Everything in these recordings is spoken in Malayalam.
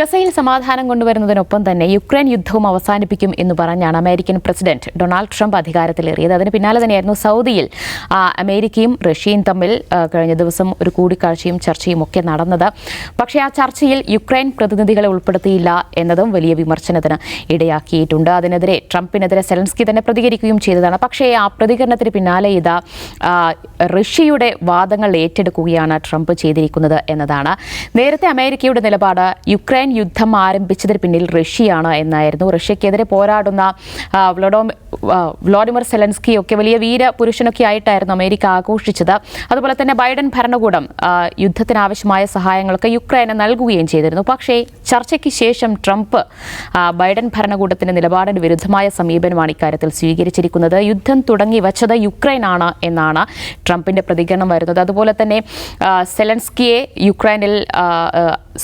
ഗസയിൽ സമാധാനം കൊണ്ടുവരുന്നതിനൊപ്പം തന്നെ യുക്രൈൻ യുദ്ധവും അവസാനിപ്പിക്കും എന്ന് പറഞ്ഞാണ് അമേരിക്കൻ പ്രസിഡന്റ് ഡൊണാൾഡ് ട്രംപ് അധികാരത്തിലേറിയത്. അതിന് പിന്നാലെ തന്നെയായിരുന്നു സൗദിയിൽ അമേരിക്കയും റഷ്യയും തമ്മിൽ കഴിഞ്ഞ ദിവസം ഒരു കൂടിക്കാഴ്ചയും ചർച്ചയും ഒക്കെ നടന്നത്. പക്ഷേ ആ ചർച്ചയിൽ യുക്രൈൻ പ്രതിനിധികളെ ഉൾപ്പെടുത്തിയില്ല എന്നതും വലിയ വിമർശനത്തിന് ഇടയാക്കിയിട്ടുണ്ട്. അതിനെതിരെ ട്രംപിനെതിരെ സെലൻസ്കി തന്നെ പ്രതികരിക്കുകയും ചെയ്തതാണ്. പക്ഷേ ആ പ്രതികരണത്തിന് പിന്നാലെ ഇതാ റഷ്യയുടെ വാദങ്ങൾ ഏറ്റെടുക്കുകയാണ് ട്രംപ് ചെയ്തിരിക്കുന്നത് എന്നതാണ്. നേരത്തെ അമേരിക്കയുടെ നിലപാട് യുക്രൈൻ യുദ്ധം ആരംഭിച്ചതിന് പിന്നിൽ റഷ്യയാണ് എന്നായിരുന്നു. റഷ്യക്കെതിരെ പോരാടുന്ന വ്ളോഡോ വ്ളോഡിമിർ സെലൻസ്കി ഒക്കെ വലിയ വീരപുരുഷനൊക്കെ ആയിട്ടായിരുന്നു അമേരിക്ക ആഘോഷിച്ചത്. അതുപോലെ തന്നെ ബൈഡൻ ഭരണകൂടം യുദ്ധത്തിനാവശ്യമായ സഹായങ്ങളൊക്കെ യുക്രൈന് നൽകുകയും ചെയ്തിരുന്നു. പക്ഷേ ചർച്ചയ്ക്ക് ശേഷം ട്രംപ് ബൈഡൻ ഭരണകൂടത്തിന്റെ നിലപാടിന് വിരുദ്ധമായ സമീപനമാണ് ഇക്കാര്യത്തിൽ സ്വീകരിച്ചിരിക്കുന്നത്. യുദ്ധം തുടങ്ങി വച്ചത് യുക്രൈനാണ് എന്നാണ് ട്രംപിന്റെ പ്രതികരണം വരുന്നത്. അതുപോലെ തന്നെ സെലൻസ്കിയെ യുക്രൈനിൽ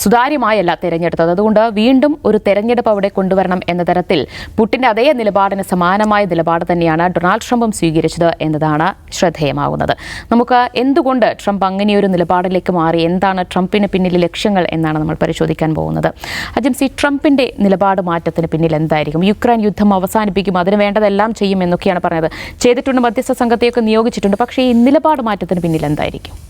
സുതാര്യമായല്ല തെരഞ്ഞെടുപ്പ് തെരഞ്ഞെടുത്തത്. അതുകൊണ്ട് വീണ്ടും ഒരു തെരഞ്ഞെടുപ്പ് അവിടെ കൊണ്ടുവരണം എന്ന തരത്തിൽ പുട്ടിന്റെ അതേ നിലപാടിന് സമാനമായ നിലപാട് തന്നെയാണ് ഡൊണാൾഡ് ട്രംപും സ്വീകരിച്ചത് എന്നതാണ് ശ്രദ്ധേയമാകുന്നത്. നമുക്ക് എന്തുകൊണ്ട് ട്രംപ് അങ്ങനെയൊരു നിലപാടിലേക്ക് മാറി? എന്താണ് ട്രംപിന് പിന്നിലെ ലക്ഷ്യങ്ങൾ എന്നാണ് നമ്മൾ പരിശോധിക്കാൻ പോകുന്നത്. അജംസി ട്രംപിന്റെ നിലപാട് മാറ്റത്തിന് പിന്നിൽ എന്തായിരിക്കും? യുക്രൈൻ യുദ്ധം അവസാനിപ്പിക്കും അതിന് വേണ്ടതെല്ലാം ചെയ്യും എന്നൊക്കെയാണ് പറഞ്ഞത്. ചെയ്തിട്ടുണ്ട് മധ്യസ്ഥ സംഘത്തെയൊക്കെ നിയോഗിച്ചിട്ടുണ്ട് പക്ഷേ ഈ നിലപാട് മാറ്റത്തിന് പിന്നിൽ എന്തായിരിക്കും?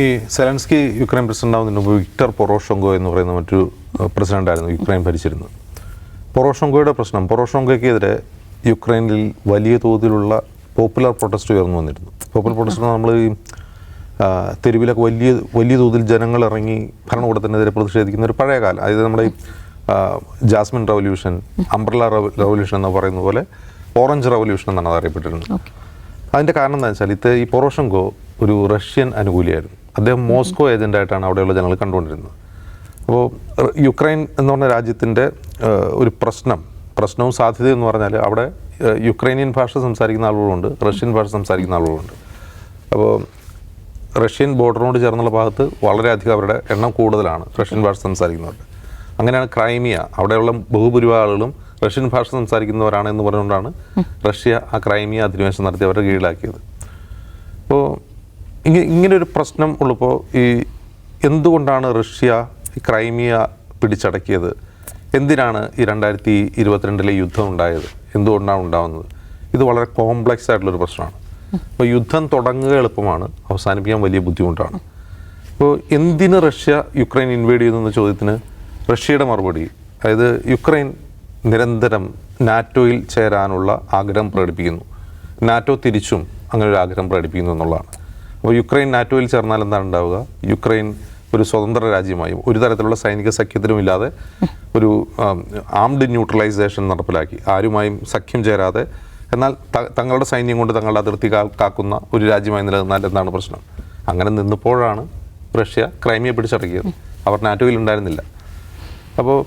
ഈ സെലൻസ്കി യുക്രൈൻ പ്രസിഡന്റ് ആവുന്നതിന് മുമ്പ് വിക്ടർ പൊറോഷോങ്കോ എന്ന് പറയുന്ന മറ്റൊരു പ്രസിഡന്റ് ആയിരുന്നു യുക്രൈൻ ഭരിച്ചിരുന്നത്. പൊറോഷോങ്കോയുടെ പ്രശ്നം പൊറോഷോങ്കോയ്ക്കെതിരെ യുക്രൈനിൽ വലിയ തോതിലുള്ള പോപ്പുലർ പ്രൊട്ടസ്റ്റ് ഉയർന്നു വന്നിരുന്നു. പോപ്പുലർ പ്രൊട്ടസ്റ്റ് നമ്മൾ ഈ തെരുവിലൊക്കെ വലിയ വലിയ തോതിൽ ജനങ്ങൾ ഇറങ്ങി ഭരണകൂടത്തിനെതിരെ പ്രതിഷേധിക്കുന്ന ഒരു പഴയ കാലം. അതായത് നമ്മുടെ ഈ ജാസ്മിൻ റവല്യൂഷൻ അംബ്രല റവല്യൂഷൻ എന്ന് പറയുന്ന പോലെ ഓറഞ്ച് റവല്യൂഷൻ എന്നാണ് അത് അറിയപ്പെട്ടിരുന്നത് അതിന്റെ കാരണം എന്താ വെച്ചാൽ ഇത് ഈ പൊറോഷങ്കോ ഒരു റഷ്യൻ അനുകൂലിയായിരുന്നു. അദ്ദേഹം മോസ്കോ ഏജന്റായിട്ടാണ് അവിടെയുള്ള ജനങ്ങൾ കണ്ടുകൊണ്ടിരുന്നത്. അപ്പോൾ യുക്രൈൻ എന്ന് പറഞ്ഞ രാജ്യത്തിന്റെ ഒരു പ്രശ്നം പ്രശ്നവും സാധ്യതയും എന്ന് പറഞ്ഞാൽ അവിടെ യുക്രൈനിയൻ ഭാഷ സംസാരിക്കുന്ന ആളുകളുണ്ട് റഷ്യൻ ഭാഷ സംസാരിക്കുന്ന ആളുകളുണ്ട്. അപ്പോൾ റഷ്യൻ ബോർഡറിനോട് ചേർന്നുള്ള ഭാഗത്ത് വളരെയധികം അവരുടെ എണ്ണം കൂടുതലാണ് റഷ്യൻ ഭാഷ സംസാരിക്കുന്നവരുടെ അങ്ങനെയാണ് ക്രൈമിയ അവിടെയുള്ള ബഹുഭൂരിഭാഗം ആളുകളും റഷ്യൻ ഭാഷ സംസാരിക്കുന്നവരാണ് എന്ന് പറഞ്ഞുകൊണ്ടാണ് റഷ്യ ആ ക്രൈമിയ അധിനിവേശം നടത്തി അവരുടെ കീഴിലാക്കിയത്. അപ്പോൾ ഇങ്ങനെ ഒരു പ്രശ്നം ഉള്ളപ്പോൾ ഈ എന്തുകൊണ്ടാണ് റഷ്യ ക്രൈമിയ പിടിച്ചടക്കിയത്? എന്തിനാണ് ഈ രണ്ടായിരത്തി ഇരുപത്തിരണ്ടിലെ യുദ്ധം ഉണ്ടായത്? എന്തുകൊണ്ടാണ് ഉണ്ടാവുന്നത്? ഇത് വളരെ കോംപ്ലക്സ് ആയിട്ടുള്ളൊരു പ്രശ്നമാണ്. അപ്പോൾ യുദ്ധം തുടങ്ങുക എളുപ്പമാണ് അവസാനിപ്പിക്കാൻ വലിയ ബുദ്ധിമുട്ടാണ്. അപ്പോൾ എന്തിന് റഷ്യ യുക്രൈൻ ഇൻവേഡ് ചെയ്തു എന്ന ചോദ്യത്തിന് റഷ്യയുടെ മറുപടി അതായത് യുക്രൈൻ നിരന്തരം നാറ്റോയിൽ ചേരാനുള്ള ആഗ്രഹം പ്രകടിപ്പിക്കുന്നു. നാറ്റോ തിരിച്ചും അങ്ങനെ ഒരു ആഗ്രഹം പ്രകടിപ്പിക്കുന്നു എന്നുള്ളതാണ്. അപ്പോൾ യുക്രൈൻ നാറ്റോയിൽ ചേർന്നാൽ എന്താണ് ഉണ്ടാവുക? യുക്രൈൻ ഒരു സ്വതന്ത്ര രാജ്യമായും ഒരു തരത്തിലുള്ള സൈനിക സഖ്യത്തിനും ഇല്ലാതെ ഒരു ആംഡ് ന്യൂട്രലൈസേഷൻ നടപ്പിലാക്കി. ആരുമായും സഖ്യം ചേരാതെ. എന്നാൽ തങ്ങളുടെ സൈന്യം കൊണ്ട് തങ്ങളുടെ അതിർത്തി കാക്കുന്ന ഒരു രാജ്യമായി നിലനിന്നാൽ എന്താണ് പ്രശ്നം? അങ്ങനെ നിന്നപ്പോഴാണ് റഷ്യ ക്രൈമിയെ പിടിച്ചടക്കിയത്. അവർ നാറ്റോയിൽ ഉണ്ടായിരുന്നില്ല. അപ്പോൾ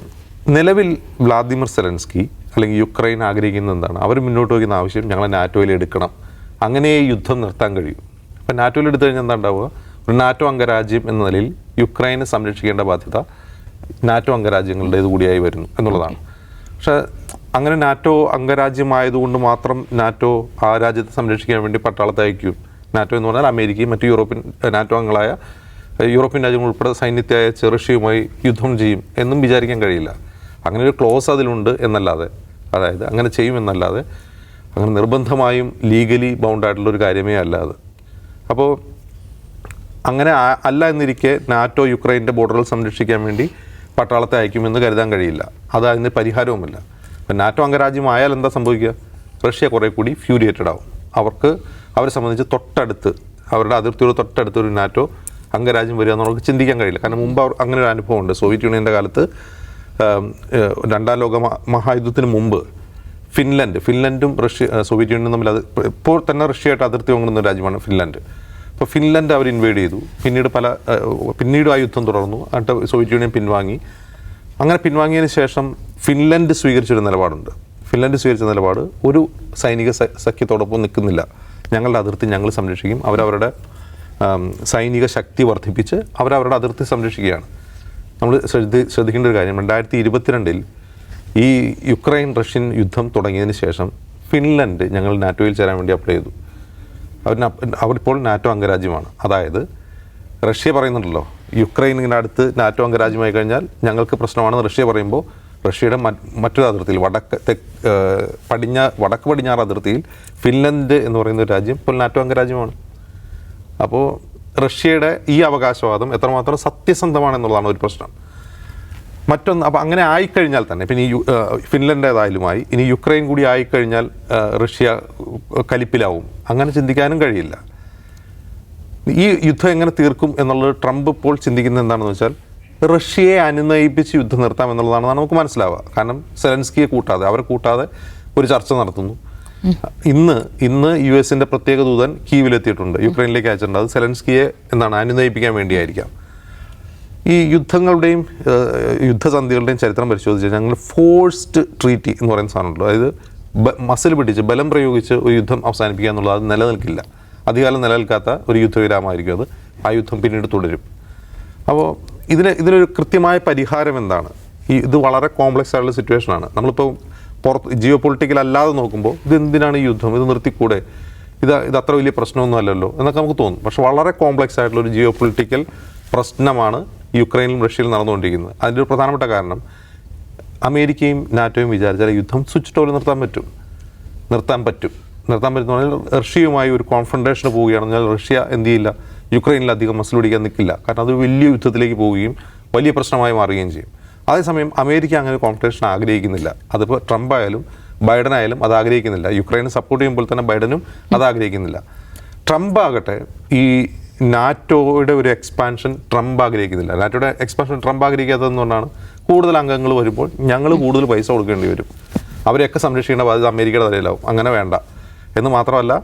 നിലവിൽ വ്ളാദിമിർ സെലൻസ്കി അല്ലെങ്കിൽ യുക്രൈൻ ആഗ്രഹിക്കുന്നത് എന്താണ്? അവർ മുന്നോട്ട് വയ്ക്കുന്ന ആവശ്യം ഞങ്ങളെ നാറ്റോയിൽ എടുക്കണം. അങ്ങനെ യുദ്ധം നിർത്താൻ കഴിയും. അപ്പം നാറ്റോയിൽ എടുത്തു കഴിഞ്ഞാൽ എന്താ ഉണ്ടാവുക? ഒരു നാറ്റോ അംഗരാജ്യം എന്ന നിലയിൽ യുക്രൈനെ സംരക്ഷിക്കേണ്ട ബാധ്യത നാറ്റോ അംഗരാജ്യങ്ങളുടേത് കൂടിയായി വരുന്നു എന്നുള്ളതാണ്. പക്ഷേ അങ്ങനെ നാറ്റോ അംഗരാജ്യമായതുകൊണ്ട് മാത്രം നാറ്റോ ആ രാജ്യത്തെ സംരക്ഷിക്കാൻ വേണ്ടി പട്ടാളത്തെ അയക്കും. നാറ്റോ എന്ന് പറഞ്ഞാൽ അമേരിക്കയും മറ്റ് യൂറോപ്യൻ നാറ്റോ അംഗങ്ങളായ യൂറോപ്യൻ രാജ്യങ്ങൾ ഉൾപ്പെടെ സൈന്യത്തെ അയച്ച് റഷ്യയുമായി യുദ്ധം ചെയ്യും എന്നും വിചാരിക്കാൻ കഴിയില്ല. അങ്ങനെ ഒരു ക്ലോസ് അതിലുണ്ട് എന്നല്ലാതെ അതായത് അങ്ങനെ ചെയ്യുമെന്നല്ലാതെ അങ്ങനെ നിർബന്ധമായും ലീഗലി ബൗണ്ട് ആയിട്ടുള്ള ഒരു കാര്യമേ അല്ല അത്. അപ്പോൾ അങ്ങനെ അല്ല എന്നിരിക്കെ നാറ്റോ യുക്രൈന്റെ ബോർഡറുകൾ സംരക്ഷിക്കാൻ വേണ്ടി പട്ടാളത്തെ അയക്കുമെന്ന് കരുതാൻ കഴിയില്ല. അത് അതിന് പരിഹാരവുമല്ല. അപ്പം നാറ്റോ അംഗരാജ്യമായാൽ എന്താ സംഭവിക്കുക? റഷ്യ കുറേ കൂടി ഫ്യൂരിയേറ്റഡ് ആവും. അവർക്ക് അവരെ സംബന്ധിച്ച് തൊട്ടടുത്ത് അവരുടെ അതിർത്തിയുടെ തൊട്ടടുത്ത് ഒരു നാറ്റോ അംഗരാജ്യം വരിക എന്നുള്ളത് ചിന്തിക്കാൻ കഴിയില്ല. കാരണം മുമ്പ് അവർ അങ്ങനെ ഒരു അനുഭവമുണ്ട്. സോവിയറ്റ് യൂണിയന്റെ കാലത്ത് രണ്ടാം ലോക മഹാ- മഹായുദ്ധത്തിന് മുമ്പ് ഫിൻലൻഡ്. ഫിൻലൻഡും റഷ്യ സോവിയറ്റ് യൂണിയനും തമ്മിൽ അത് ഇപ്പോൾ തന്നെ റഷ്യയായിട്ട് അതിർത്തി ഒരു രാജ്യമാണ് ഫിൻലൻഡ്. അപ്പോൾ ഫിൻലൻഡ് അവർ ഇൻവേഡ് ചെയ്തു. പിന്നീട് പല പിന്നീട് ആ യുദ്ധം തുടർന്നു. അട്ട സോവിയറ്റ് യൂണിയൻ പിൻവാങ്ങി. അങ്ങനെ പിൻവാങ്ങിയതിന് ശേഷം ഫിൻലൻഡ് സ്വീകരിച്ചൊരു നിലപാടുണ്ട്. ഫിൻലൻഡ് സ്വീകരിച്ച നിലപാട് ഒരു സൈനിക സഖ്യത്തോടൊപ്പം നിൽക്കുന്നില്ല. ഞങ്ങളുടെ അതിർത്തി ഞങ്ങൾ സംരക്ഷിക്കും. അവരവരുടെ സൈനിക ശക്തി വർദ്ധിപ്പിച്ച് അവരവരുടെ അതിർത്തി സംരക്ഷിക്കുകയാണ്. നമ്മൾ ശ്രദ്ധി ശ്രദ്ധിക്കേണ്ട ഒരു കാര്യം. രണ്ടായിരത്തി ഇരുപത്തിരണ്ടിൽ ഈ യുക്രൈൻ റഷ്യൻ യുദ്ധം തുടങ്ങിയതിന് ശേഷം ഫിൻലൻഡ് ഞങ്ങൾ നാറ്റോയിൽ ചേരാൻ വേണ്ടി അപ്ലൈ ചെയ്തു. അവർ അവരിപ്പോൾ നാറ്റോ അംഗരാജ്യമാണ്. അതായത് റഷ്യ പറയുന്നുണ്ടല്ലോ യുക്രൈൻ അടുത്ത് നാറ്റോ അംഗരാജ്യമായി കഴിഞ്ഞാൽ ഞങ്ങൾക്ക് പ്രശ്നമാണെന്ന് റഷ്യ പറയുമ്പോൾ റഷ്യയുടെ മറ്റ് മറ്റൊരു അതിർത്തിയിൽ വടക്ക് തെക്ക് പടിഞ്ഞാ വടക്ക് പടിഞ്ഞാറ് അതിർത്തിയിൽ ഫിൻലൻഡ് എന്ന് പറയുന്ന ഒരു രാജ്യം ഇപ്പോൾ നാറ്റോ അംഗരാജ്യമാണ്. അപ്പോൾ റഷ്യയുടെ ഈ അവകാശവാദം എത്രമാത്രം സത്യസന്ധമാണെന്നുള്ളതാണ് ഒരു പ്രശ്നം. മറ്റൊന്ന് അപ്പോൾ അങ്ങനെ ആയിക്കഴിഞ്ഞാൽ തന്നെ പിന്നെ ഈ ആയി ഇനി യുക്രൈൻ കൂടി ആയിക്കഴിഞ്ഞാൽ റഷ്യ കലിപ്പിലാവും. അങ്ങനെ ചിന്തിക്കാനും കഴിയില്ല. ഈ യുദ്ധം എങ്ങനെ തീർക്കും എന്നുള്ളത് ട്രംപ് ഇപ്പോൾ ചിന്തിക്കുന്നത് എന്താണെന്ന് വെച്ചാൽ റഷ്യയെ അനുനയിപ്പിച്ച് യുദ്ധം നിർത്താം എന്നുള്ളതാണ് നമുക്ക് മനസ്സിലാവുക. കാരണം സെലൻസ്കിയെ കൂട്ടാതെ അവരെ കൂട്ടാതെ ഒരു ചർച്ച നടത്തുന്നു. ഇന്ന് ഇന്ന് യു എസിന്റെ പ്രത്യേക ദൂതൻ കീവിലെത്തിയിട്ടുണ്ട്. യുക്രൈനിലേക്ക് അയച്ചിട്ടുണ്ട്. അത് സെലൻസ്കിയെ എന്താണ് അനുനയിപ്പിക്കാൻ വേണ്ടിയായിരിക്കാം. ഈ യുദ്ധങ്ങളുടെയും യുദ്ധസന്ധികളുടെയും ചരിത്രം പരിശോധിച്ച് ഞങ്ങൾ ഫോഴ്സ്ഡ് ട്രീറ്റി എന്ന് പറയുന്ന സാധനമുണ്ടല്ലോ. അതായത് മസിൽ പിടിച്ച് ബലം പ്രയോഗിച്ച് ഒരു യുദ്ധം അവസാനിപ്പിക്കുക എന്നുള്ളത് അത് നിലനിൽക്കില്ല. അധികാലം നിലനിൽക്കാത്ത ഒരു യുദ്ധവിരാമായിരിക്കും അത്. ആ യുദ്ധം പിന്നീട് തുടരും. അപ്പോൾ ഇതിന് ഇതിനൊരു കൃത്യമായ പരിഹാരം എന്താണ്? ഈ ഇത് വളരെ കോംപ്ലക്സ് ആയിട്ടുള്ള സിറ്റുവേഷനാണ് നമ്മളിപ്പോൾ പുറത്ത് ജിയോ പൊളിറ്റിക്കൽ അല്ലാതെ നോക്കുമ്പോൾ ഇത് എന്തിനാണ് ഈ യുദ്ധം? ഇത് നിർത്തിക്കൂടെ? ഇത് ഇത് അത്ര വലിയ പ്രശ്നമൊന്നും അല്ലല്ലോ എന്നൊക്കെ നമുക്ക് തോന്നും. പക്ഷെ വളരെ കോംപ്ലക്സ് ആയിട്ടുള്ള ഒരു ജിയോ പൊളിറ്റിക്കൽ പ്രശ്നമാണ് യുക്രൈനിലും റഷ്യയിലും നടന്നുകൊണ്ടിരിക്കുന്നത്. അതിന്റെ ഒരു പ്രധാനപ്പെട്ട കാരണം അമേരിക്കയും നാറ്റോയും വിചാരിച്ചാൽ യുദ്ധം സ്വിച്ച് ടോയിൽ നിർത്താൻ പറ്റും. നിർത്താൻ പറ്റും. നിർത്താൻ പറ്റുന്ന റഷ്യയുമായി ഒരു കോൺഫ്രണ്ടേഷന് പോവുകയാണെന്നാൽ റഷ്യ എന്ത് ചെയ്യില്ല യുക്രൈനിൽ അധികം മസിൽ പിടിക്കാൻ നിൽക്കില്ല. കാരണം അത് വലിയ യുദ്ധത്തിലേക്ക് പോവുകയും വലിയ പ്രശ്നമായി മാറുകയും ചെയ്യും. അതേസമയം അമേരിക്ക അങ്ങനെ കോൺഫ്രണ്ടേഷൻ ആഗ്രഹിക്കുന്നില്ല. അതിപ്പോൾ ട്രംപ് ആയാലും ബൈഡൻ ആയാലും അത് ആഗ്രഹിക്കുന്നില്ല. യുക്രൈനെ സപ്പോർട്ട് ചെയ്യുമ്പോൾ തന്നെ ബൈഡനും അത് ആഗ്രഹിക്കുന്നില്ല. ട്രംപ് ആകട്ടെ ഈ നാറ്റോയുടെ ഒരു എക്സ്പാൻഷൻ ട്രംപ് ആഗ്രഹിക്കുന്നില്ല. നാറ്റോയുടെ എക്സ്പാൻഷൻ ട്രംപ് ആഗ്രഹിക്കാത്തതെന്ന് പറഞ്ഞാണ് കൂടുതൽ അംഗങ്ങൾ വരുമ്പോൾ ഞങ്ങൾ കൂടുതൽ പൈസ കൊടുക്കേണ്ടി വരും. അവരെയൊക്കെ സംരക്ഷിക്കേണ്ട ബാധ്യത അമേരിക്കയുടെ തലയിലാവും. അങ്ങനെ വേണ്ട. എന്ന് മാത്രമല്ല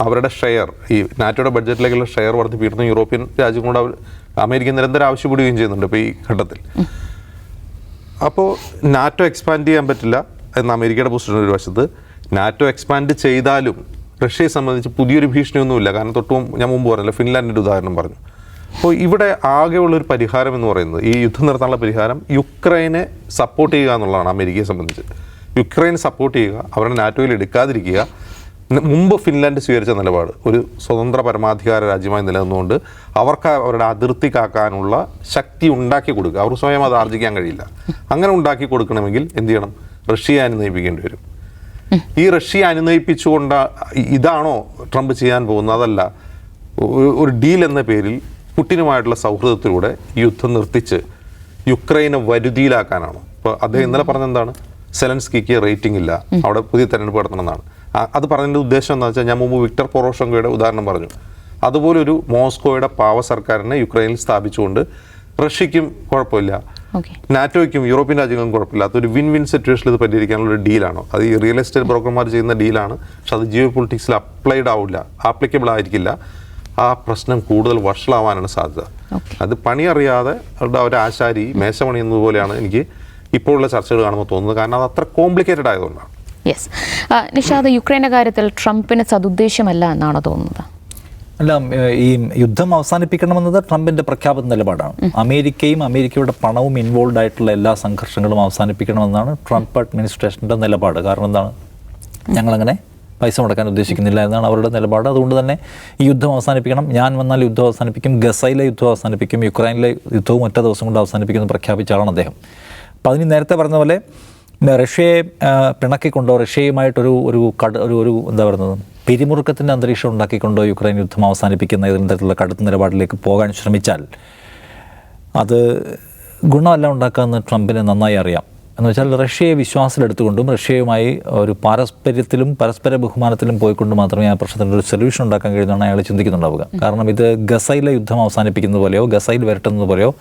അവരുടെ ഷെയർ ഈ നാറ്റോയുടെ ബഡ്ജറ്റിലേക്കുള്ള ഷെയർ വർദ്ധിപ്പിക്കുന്ന യൂറോപ്യൻ രാജ്യങ്ങളോട് അവർ അമേരിക്ക നിരന്തരം ആവശ്യപ്പെടുകയും ചെയ്യുന്നുണ്ട് ഇപ്പോൾ ഈ ഘട്ടത്തിൽ. അപ്പോൾ നാറ്റോ എക്സ്പാൻഡ് ചെയ്യാൻ പറ്റില്ല എന്ന് അമേരിക്കയുടെ പൊസിഷൻ ഒരു വശത്ത്. നാറ്റോ എക്സ്പാൻഡ് ചെയ്താലും റഷ്യയെ സംബന്ധിച്ച് പുതിയൊരു ഭീഷണിയൊന്നുമില്ല. കാരണം തൊട്ടും ഞാൻ മുമ്പ് പറഞ്ഞില്ല ഫിൻലാൻഡിന്റെ ഉദാഹരണം പറഞ്ഞു. അപ്പോൾ ഇവിടെ ആകെയുള്ളൊരു പരിഹാരം എന്ന് പറയുന്നത് ഈ യുദ്ധം നിർത്താനുള്ള പരിഹാരം യുക്രൈനെ സപ്പോർട്ട് ചെയ്യുക എന്നുള്ളതാണ് അമേരിക്കയെ സംബന്ധിച്ച്. യുക്രൈൻ സപ്പോർട്ട് ചെയ്യുക അവരുടെ നാറ്റോയിൽ എടുക്കാതിരിക്കുക. മുമ്പ് ഫിൻലാൻഡ് സ്വീകരിച്ച നിലപാട് ഒരു സ്വതന്ത്ര പരമാധികാര രാജ്യമായി നിലനിന്നുകൊണ്ട് അവർക്ക് അവരുടെ അതിർത്തി കാക്കാനുള്ള ശക്തി ഉണ്ടാക്കി കൊടുക്കുക. അവർ സ്വയം അത് ആർജിക്കാൻ കഴിയില്ല. അങ്ങനെ ഉണ്ടാക്കി കൊടുക്കണമെങ്കിൽ എന്ത് ചെയ്യണം? റഷ്യയെ അനുനയിപ്പിക്കേണ്ടി വരും. ഈ റഷ്യ അനുനയിപ്പിച്ചുകൊണ്ട് ഇതാണോ ട്രംപ് ചെയ്യാൻ പോകുന്നത്? അതല്ല. ഒരു- ഡീൽ എന്ന പേരിൽ പുട്ടിനുമായിട്ടുള്ള സൗഹൃദത്തിലൂടെ യുദ്ധം നിർത്തിച്ച് യുക്രൈനെ വരുതിയിലാക്കാനാണോ. ഇപ്പോൾ അദ്ദേഹം ഇന്നലെ പറഞ്ഞെന്താണ് സെലൻസ്കിക്ക് റേറ്റിംഗ് ഇല്ല. അവിടെ പുതിയ തെരഞ്ഞെടുപ്പ് നടത്തണമെന്നാണ്. അത് പറഞ്ഞതിന്റെ ഉദ്ദേശം എന്താ വെച്ചാൽ ഞാൻ മുമ്പ് വിക്ടർ പൊറോഷങ്കയുടെ ഉദാഹരണം പറഞ്ഞു. അതുപോലൊരു മോസ്കോയുടെ പാവ സർക്കാരിനെ യുക്രൈനിൽ സ്ഥാപിച്ചുകൊണ്ട് റഷ്യക്കും കുഴപ്പമില്ല. നാറ്റോയ്ക്കും യൂറോപ്യൻ രാജ്യങ്ങൾക്കും കുഴപ്പമില്ലാത്ത ഒരു വിൻ വിൻ സിറ്റുവേഷനിൽ ഇത് പരിഹരിക്കാനുള്ള ഒരു ഡീലാണോ അത് ഈ റിയൽ എസ്റ്റേറ്റ് ബ്രോക്കർമാർ ചെയ്യുന്ന ഡീലാണ് പക്ഷെ അത് ജിയോ പൊളിറ്റിക്സിൽ അപ്ലൈഡ് ആവില്ല ആപ്ലിക്കബിൾ ആയിരിക്കില്ല. ആ പ്രശ്നം കൂടുതൽ വഷളാവാനാണ് സാധ്യത. അത് പണി അറിയാതെ അവരുടെ ഒരു ആശാരി മേശ പണിയുന്നത് എനിക്ക് ഇപ്പോഴുള്ള ചർച്ചകൾ കാണുമ്പോൾ തോന്നുന്നത്. കാരണം അത് അത്ര കോംപ്ലിക്കേറ്റഡ് ആയതുകൊണ്ടാണ്. യെസ് നിഷാദ് യുക്രൈന്റെ കാര്യത്തിൽ ട്രംപിന് സതുദ്ദേശമല്ല എന്നാണ് തോന്നുന്നത്? അല്ല ഈ യുദ്ധം അവസാനിപ്പിക്കണമെന്നത് ട്രംപിന്റെ പ്രഖ്യാപിത നിലപാടാണ്. അമേരിക്കയും അമേരിക്കയുടെ പണവും ഇൻവോൾവ് ആയിട്ടുള്ള എല്ലാ സംഘർഷങ്ങളും അവസാനിപ്പിക്കണമെന്നാണ് ട്രംപ് അഡ്മിനിസ്ട്രേഷന്റെ നിലപാട്. കാരണം എന്താണ്? ഞങ്ങളങ്ങനെ പൈസ മുടക്കാൻ ഉദ്ദേശിക്കുന്നില്ല എന്നാണ് അവരുടെ നിലപാട്. അതുകൊണ്ട് തന്നെ ഈ യുദ്ധം അവസാനിപ്പിക്കണം. ഞാൻ വന്നാൽ യുദ്ധം അവസാനിപ്പിക്കും. ഗസയിലെ യുദ്ധം അവസാനിപ്പിക്കും. യുക്രൈനിലെ യുദ്ധവും ഒറ്റ ദിവസം കൊണ്ട് അവസാനിപ്പിക്കുമെന്ന് പ്രഖ്യാപിച്ച ആളാണ് അദ്ദേഹം. അപ്പോൾ അതിന് നേരത്തെ പറഞ്ഞ പോലെ റഷ്യയെ പിണക്കിക്കൊണ്ടോ റഷ്യയുമായിട്ടൊരു ഒരു കട ഒരു ഒരു എന്താ പറയുന്നത്? പിരിമുറുക്കത്തിന്റെ അന്തരീക്ഷം ഉണ്ടാക്കിക്കൊണ്ട് യുക്രൈൻ യുദ്ധം അവസാനിപ്പിക്കുന്ന ഏതെങ്കിലും തരത്തിലുള്ള കടുത്ത നിലപാടിലേക്ക് പോകാൻ ശ്രമിച്ചാൽ അത് ഗുണമല്ല ഉണ്ടാക്കാമെന്ന് ട്രംപിന് നന്നായി അറിയാം. എന്ന് വെച്ചാൽ റഷ്യയെ വിശ്വാസത്തിലെടുത്തുകൊണ്ടും റഷ്യയുമായി ഒരു പാരസ്പര്യത്തിലും പരസ്പര ബഹുമാനത്തിലും പോയിക്കൊണ്ട് മാത്രമേ ആ പ്രശ്നത്തിന്റെ ഒരു സൊല്യൂഷൻ ഉണ്ടാക്കാൻ കഴിയുന്നതാണ് അയാൾ ചിന്തിക്കുന്നുണ്ടാവുക. കാരണം ഇത് ഗസയിലെ യുദ്ധം അവസാനിപ്പിക്കുന്നത് പോലെയോ ഗസൈൽ വരട്ടുന്നത് പോലെയോ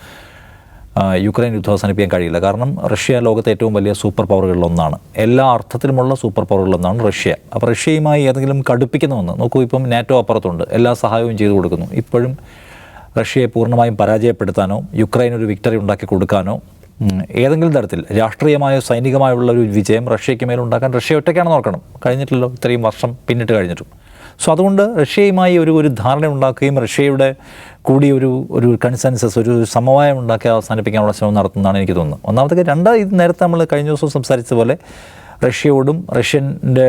യുക്രൈൻ യുദ്ധം അവസാനിപ്പിക്കാൻ കഴിയില്ല. കാരണം റഷ്യ ലോകത്തെ ഏറ്റവും വലിയ സൂപ്പർ പവറുകളിലൊന്നാണ് എല്ലാ അർത്ഥത്തിലുമുള്ള സൂപ്പർ പവറുകളിലൊന്നാണ് റഷ്യ. അപ്പോൾ റഷ്യയുമായി ഏതെങ്കിലും കടുപ്പിക്കുന്ന ഒന്ന് നോക്കൂ ഇപ്പം നാറ്റോ അപ്പുറത്തുണ്ട്. എല്ലാ സഹായവും ചെയ്തു കൊടുക്കുന്നു. ഇപ്പോഴും റഷ്യയെ പൂർണമായും പരാജയപ്പെടുത്താനോ യുക്രൈൻ ഒരു വിക്ടറി ഉണ്ടാക്കി കൊടുക്കാനോ ഏതെങ്കിലും തരത്തിൽ രാഷ്ട്രീയമായോ സൈനികമായുള്ള ഒരു വിജയം റഷ്യയ്ക്ക് മേലുണ്ടാക്കാൻ റഷ്യ ഒറ്റയ്ക്കാണെന്ന് നോക്കണം. കഴിഞ്ഞിട്ടില്ലല്ലോ ഇത്രയും വർഷം പിന്നിട്ട് കഴിഞ്ഞിട്ടും. സോ അതുകൊണ്ട് റഷ്യയുമായി ഒരു ഒരു ധാരണ ഉണ്ടാക്കുകയും റഷ്യയുടെ കൂടി ഒരു ഒരു കൺസെൻസസ് ഒരു സമവായം ഉണ്ടാക്കി അവസാനിപ്പിക്കാനുള്ള ശ്രമം നടത്തുന്നതാണ് എനിക്ക് തോന്നുന്നത്. ഒന്നാമത്തെ രണ്ടാം ഇത് നേരത്തെ നമ്മൾ കഴിഞ്ഞ ദിവസം സംസാരിച്ച പോലെ റഷ്യയോടും റഷ്യന്റെ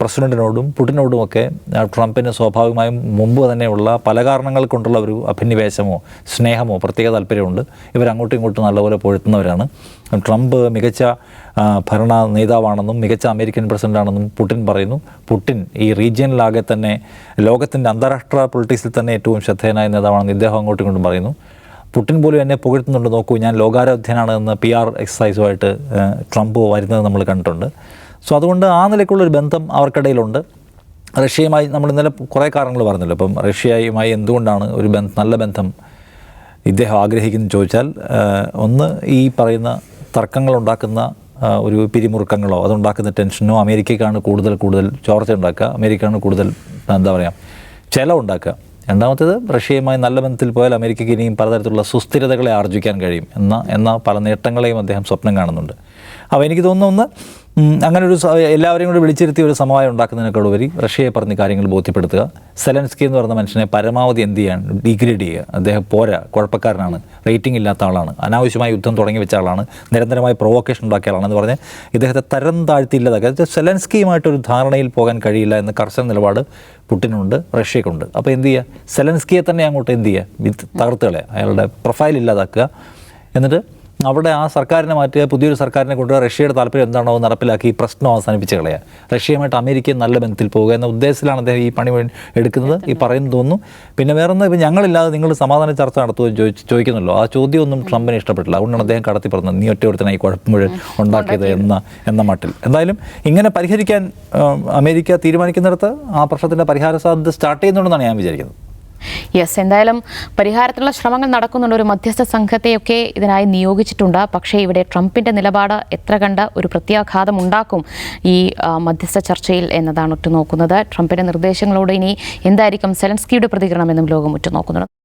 പ്രസിഡന്റിനോടും പുടിനോടുമൊക്കെ ട്രംപിന് സ്വാഭാവികമായും മുമ്പ് തന്നെയുള്ള പല കാരണങ്ങൾ കൊണ്ടുള്ള ഒരു അഭിനിവേശമോ സ്നേഹമോ പ്രത്യേക താല്പര്യമുണ്ട്. ഇവരങ്ങോട്ടും ഇങ്ങോട്ടും നല്ലപോലെ പൊഴുത്തുന്നവരാണ്. ട്രംപ് മികച്ച ഭരണ നേതാവാണെന്നും മികച്ച അമേരിക്കൻ പ്രസിഡന്റാണെന്നും പുടിൻ പറയുന്നു. പുടിൻ ഈ റീജിയനിലാകെ തന്നെ ലോകത്തിന്റെ അന്താരാഷ്ട്ര പൊളിറ്റിക്സിൽ തന്നെ ഏറ്റവും ശ്രദ്ധേയനായ നേതാവാണെന്ന് ഇദ്ദേഹം അങ്ങോട്ടും ഇങ്ങോട്ടും പറയുന്നു. പുടിൻ പോലും എന്നെ പുകഴ്ത്തുന്നുണ്ട്. നോക്കൂ ഞാൻ ലോകാരോധ്യനാണ് എന്ന പി ആർ എക്സസൈസുമായിട്ട് ട്രംപ് വരുന്നത് നമ്മൾ കണ്ടിട്ടുണ്ട്. സോ അതുകൊണ്ട് ആ നിലയ്ക്കുള്ളൊരു ബന്ധം അവർക്കിടയിലുണ്ട്. റഷ്യയുമായി നമ്മൾ ഇന്നലെ കുറേ കാരണങ്ങൾ പറഞ്ഞല്ലോ. അപ്പം റഷ്യയുമായി എന്തുകൊണ്ടാണ് ഒരു ബന്ധ നല്ല ബന്ധം ഇദ്ദേഹം ആഗ്രഹിക്കുന്നു ചോദിച്ചാൽ ഒന്ന് ഈ പറയുന്ന തർക്കങ്ങളുണ്ടാക്കുന്ന ഒരു പിരിമുറുക്കങ്ങളോ അതുണ്ടാക്കുന്ന ടെൻഷനോ അമേരിക്കയ്ക്കാണ് കൂടുതൽ കൂടുതൽ ചോർച്ച ഉണ്ടാക്കുക. അമേരിക്കയാണ് കൂടുതൽ എന്താ പറയുക ചില ഉണ്ടാക്കുക രണ്ടാമത്തേത് റഷ്യയുമായി നല്ല ബന്ധത്തിൽ പോയാൽ അമേരിക്കയ്ക്ക് ഇനിയും പലതരത്തിലുള്ള സുസ്ഥിരതകളെ ആർജിക്കാൻ കഴിയും എന്ന എന്ന പല നേട്ടങ്ങളെയും അദ്ദേഹം സ്വപ്നം കാണുന്നുണ്ട്. അപ്പോൾ എനിക്ക് തോന്നുന്ന ഒന്ന് അങ്ങനെ ഒരു എല്ലാവരെയും കൂടി വിളിച്ചിരുത്തി ഒരു സമവായം ഉണ്ടാക്കുന്നതിനേക്കാൾ ഉപരി റഷ്യയെ പറഞ്ഞ് കാര്യങ്ങൾ ബോധ്യപ്പെടുത്തുക. സെലൻസ്കി എന്ന് പറയുന്ന മനുഷ്യനെ പരമാവധി എന്ത് ചെയ്യാൻ ഡിഗ്രേഡ് ചെയ്യുക. അദ്ദേഹം പോരാ കുഴപ്പക്കാരനാണ് റേറ്റിംഗ് ഇല്ലാത്ത ആളാണ് അനാവശ്യമായി യുദ്ധം തുടങ്ങി വെച്ച ആളാണ് നിരന്തരമായി പ്രൊവോക്കേഷൻ ഉണ്ടാക്കിയ ആളാണെന്ന് പറഞ്ഞ് ഇദ്ദേഹത്തെ തരം താഴ്ത്തി അതായത് സെലൻസ്കിയുമായിട്ടൊരു ധാരണയിൽ പോകാൻ കഴിയില്ല എന്ന കർശന നിലപാട് പുട്ടിനുണ്ട് റഷ്യക്കുണ്ട്. അപ്പോൾ എന്ത് ചെയ്യുക? സെലൻസ്കിയെ തന്നെ അങ്ങോട്ട് എന്ത് ചെയ്യുക? വിത്ത് തകർത്ത് അയാളുടെ പ്രൊഫൈൽ ഇല്ലാതാക്കുക. എന്നിട്ട് അവിടെ ആ സർക്കാരിനെ മാറ്റുക പുതിയൊരു സർക്കാരിനെ കൊണ്ടുവരിക റഷ്യയുടെ താല്പര്യം എന്താണോ നടപ്പിലാക്കി ഈ പ്രശ്നം അവസാനിപ്പിച്ച് കളയുക. റഷ്യയുമായിട്ട് അമേരിക്കയും നല്ല ബന്ധത്തിൽ പോവുക എന്ന ഉദ്ദേശത്തിലാണ് അദ്ദേഹം ഈ പണി എടുക്കുന്നത് ഈ പറയുന്നത് തോന്നുന്നു. പിന്നെ വേറെ ഒന്ന് ഇപ്പം ഞങ്ങളില്ലാതെ നിങ്ങൾ സമാധാന ചർച്ച നടത്തുമോ ചോദിച്ച് ചോദിക്കുന്നല്ലോ ആ ചോദ്യമൊന്നും ട്രംപിന് ഇഷ്ടപ്പെട്ടില്ല. അതുകൊണ്ടാണ് അദ്ദേഹം കടത്തി പറഞ്ഞത്. നീ ഒറ്റ ഒരുത്തനായി കുഴപ്പം മുഴുവൻ ഉണ്ടാക്കിയത് എന്ന എന്ന മട്ടിൽ. എന്തായാലും ഇങ്ങനെ പരിഹരിക്കാൻ അമേരിക്ക തീരുമാനിക്കുന്നിടത്ത് ആ പ്രശ്നത്തിന്റെ പരിഹാര സാധ്യത സ്റ്റാർട്ട് ചെയ്യുന്നുണ്ടെന്നാണ് ഞാൻ വിചാരിക്കുന്നത്. യെസ് എന്തായാലും പരിഹാരത്തിനുള്ള ശ്രമങ്ങൾ നടക്കുന്നുണ്ട്. ഒരു മധ്യസ്ഥ സംഘത്തെയൊക്കെ ഇതിനായി നിയോഗിച്ചിട്ടുണ്ട്. പക്ഷേ ഇവിടെ ട്രംപിന്റെ നിലപാട് എത്ര കണ്ട് ഒരു പ്രത്യാഘാതം ഉണ്ടാക്കും ഈ മധ്യസ്ഥ ചർച്ചയിൽ എന്നതാണ് ഉറ്റുനോക്കുന്നത്. ട്രംപിന്റെ നിർദ്ദേശങ്ങളോട് ഇനി എന്തായിരിക്കും സെലൻസ്കിയുടെ പ്രതികരണം എന്നും ലോകം ഉറ്റുനോക്കുന്നുണ്ട്.